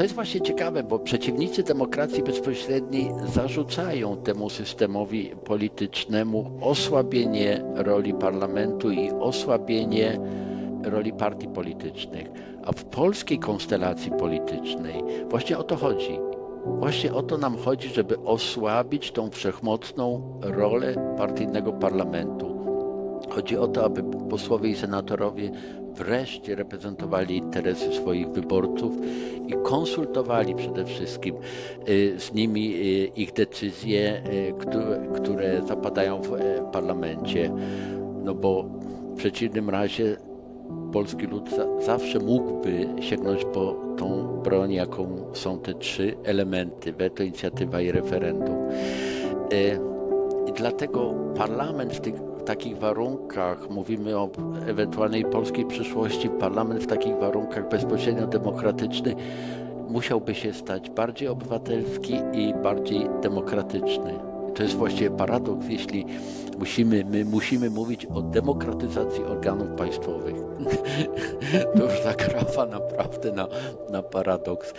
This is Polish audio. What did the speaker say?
to jest właśnie ciekawe, bo przeciwnicy demokracji bezpośredniej zarzucają temu systemowi politycznemu osłabienie roli parlamentu i osłabienie roli partii politycznych. A w polskiej konstelacji politycznej właśnie o to chodzi. Właśnie o to nam chodzi, żeby osłabić tą wszechmocną rolę partyjnego parlamentu. Chodzi o to, aby posłowie i senatorowie wreszcie reprezentowali interesy swoich wyborców i konsultowali przede wszystkim y, z nimi y, ich decyzje, y, które, zapadają w e, parlamencie. No bo w przeciwnym razie polski lud za, zawsze mógłby sięgnąć po tą broń, jaką są te trzy elementy: weto, inicjatywa i referendum. I dlatego parlament w tych w takich warunkach, mówimy o ewentualnej polskiej przyszłości, parlament w takich warunkach bezpośrednio demokratyczny musiałby się stać bardziej obywatelski i bardziej demokratyczny. To jest właściwie paradoks, jeśli musimy, my musimy mówić o demokratyzacji organów państwowych. To już zakrawa naprawdę na, na paradoks.